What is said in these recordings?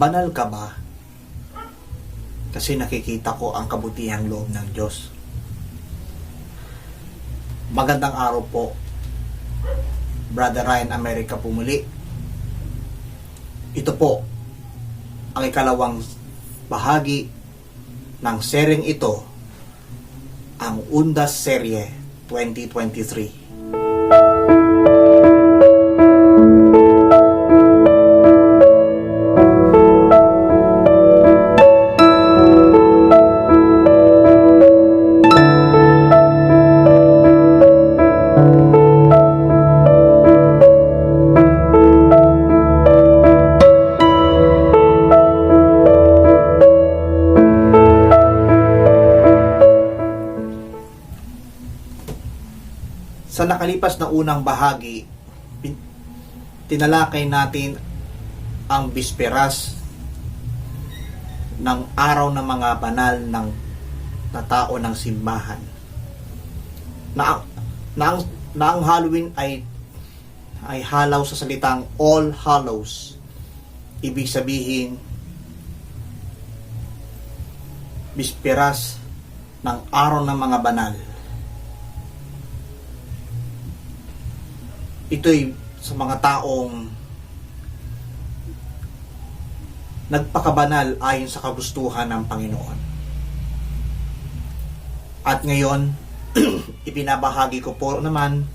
Banal ka ba? Kasi nakikita ko ang kabutihang loob ng Diyos. Magandang araw po. Brother Ryan America pumuli. Ito po ang ikalawang bahagi ng sering ito ang Undas Serye 2023. Nakalipas na unang bahagi, tinalakay natin ang bisperas ng araw ng mga banal ng na tao ng simbahan. Na na ang, na ang Halloween ay ay halaw sa salitang All Hallows. Ibig sabihin, bisperas ng araw ng mga banal. Ito'y sa mga taong nagpakabanal ayon sa kagustuhan ng Panginoon. At ngayon, ipinabahagi ko po naman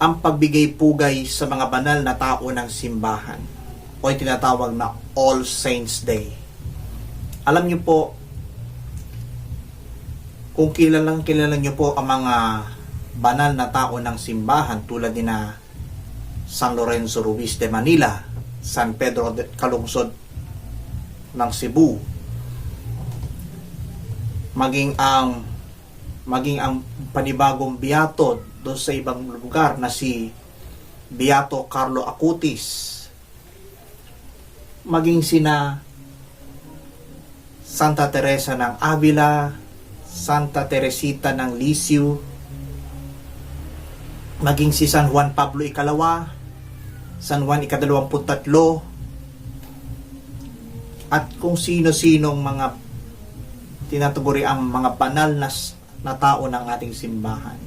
ang pagbigay pugay sa mga banal na tao ng simbahan o tinatawag na All Saints Day. Alam niyo po, kung kilalang kilala niyo po ang mga banal na tao ng simbahan tulad ni na San Lorenzo Ruiz de Manila, San Pedro de Calungsod ng Cebu, maging ang maging ang panibagong biyato doon sa ibang lugar na si Beato Carlo Acutis. Maging sina Santa Teresa ng Avila Santa Teresita ng Lisieux maging si San Juan Pablo Ikalawa, San Juan Ikadalawamput tatlo, at kung sino-sinong mga tinatuguri ang mga banal na, na tao ng ating simbahan.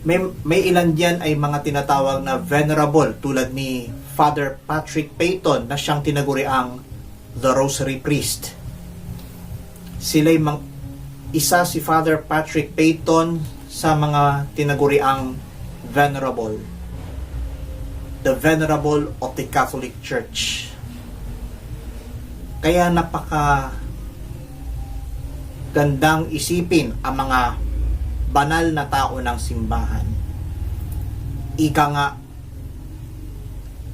May, may ilan diyan ay mga tinatawag na venerable tulad ni Father Patrick Payton na siyang tinaguri ang The Rosary Priest. Sila'y mang, isa si Father Patrick Payton sa mga tinaguri ang venerable. The venerable of the Catholic Church. Kaya napaka gandang isipin ang mga banal na tao ng simbahan. Ika nga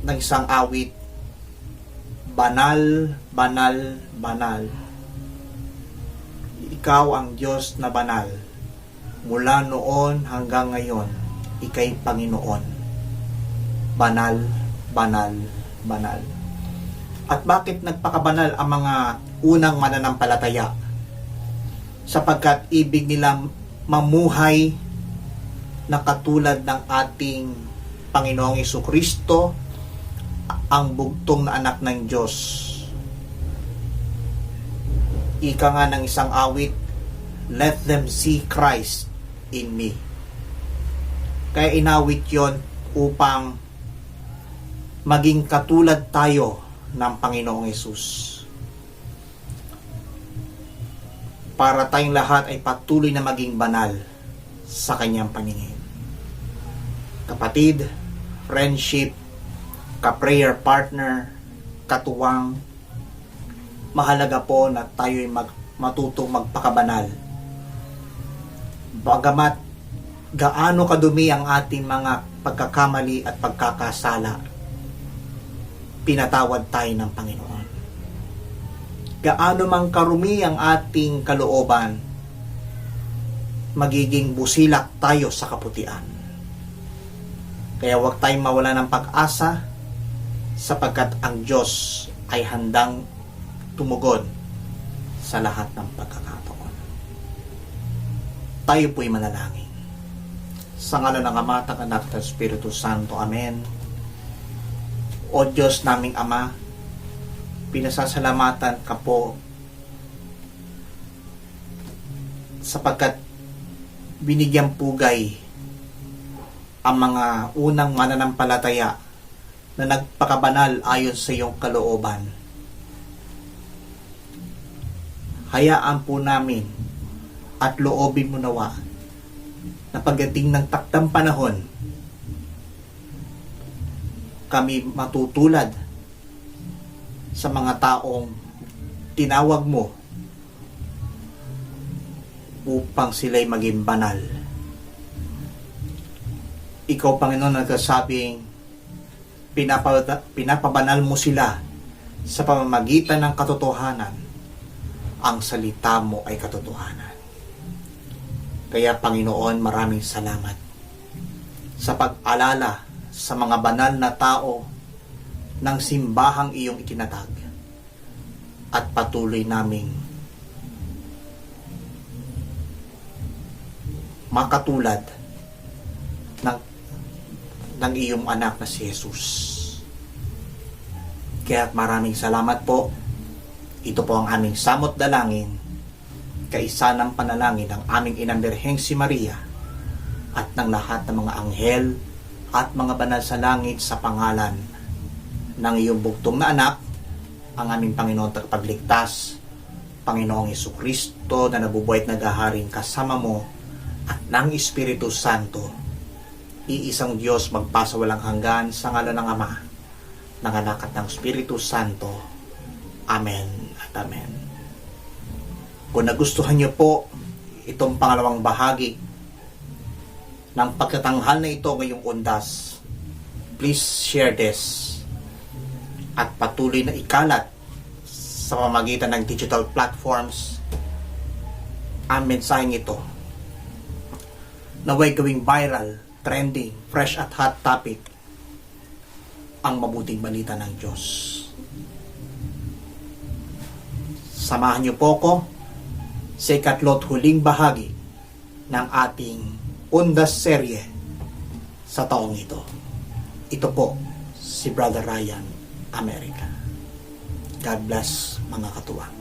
ng isang awit, banal, banal, banal. Ikaw ang Diyos na banal mula noon hanggang ngayon, ikay Panginoon. Banal, banal, banal. At bakit nagpakabanal ang mga unang mananampalataya? Sapagkat ibig nila mamuhay na katulad ng ating Panginoong Iso Kristo, ang bugtong na anak ng Diyos. Ika nga ng isang awit, let them see Christ in me. Kaya inawit yon upang maging katulad tayo ng Panginoong Yesus. Para tayong lahat ay patuloy na maging banal sa kanyang paningin. Kapatid, friendship, ka-prayer partner, katuwang, mahalaga po na tayo'y mag, matutong magpakabanal bagamat gaano kadumi ang ating mga pagkakamali at pagkakasala, pinatawad tayo ng Panginoon. Gaano mang karumi ang ating kalooban, magiging busilak tayo sa kaputian. Kaya huwag tayong mawala ng pag-asa sapagkat ang Diyos ay handang tumugon sa lahat ng pagkakataon tayo po'y manalangin. Sa ngala ng Ama, at Anak at Espiritu Santo. Amen. O Diyos naming Ama, pinasasalamatan ka po sapagkat binigyan pugay ang mga unang mananampalataya na nagpakabanal ayon sa iyong kalooban. Hayaan po namin at loobin mo nawa na pagdating ng taktang panahon, kami matutulad sa mga taong tinawag mo upang sila'y maging banal. Ikaw, Panginoon, nagsasabing pinapa, pinapabanal mo sila sa pamamagitan ng katotohanan. Ang salita mo ay katotohanan. Kaya, Panginoon, maraming salamat sa pag-alala sa mga banal na tao ng simbahang iyong itinatag at patuloy naming makatulad ng ng iyong anak na si Jesus. Kaya maraming salamat po. Ito po ang aming samot dalangin, kaisa ng panalangin ng aming inang Birheng si Maria at ng lahat ng mga anghel at mga banal sa langit sa pangalan ng iyong bugtong na anak, ang aming Panginoon tagapagligtas, Panginoong Yesu Kristo na nabubuhay at naghaharing kasama mo at ng Espiritu Santo, iisang Diyos magpasa walang hanggan sa ngalan ng Ama, ng Anak at ng Espiritu Santo. Amen at Amen. Kung nagustuhan niyo po itong pangalawang bahagi ng pagkatanghal na ito ngayong undas, please share this at patuloy na ikalat sa pamamagitan ng digital platforms ang mensaheng ito naway gawing viral, trending, fresh at hot topic ang mabuting balita ng Diyos. Samahan niyo po ko sa ikatlo't huling bahagi ng ating Undas serye sa taong ito. Ito po si Brother Ryan America. God bless mga katuwang.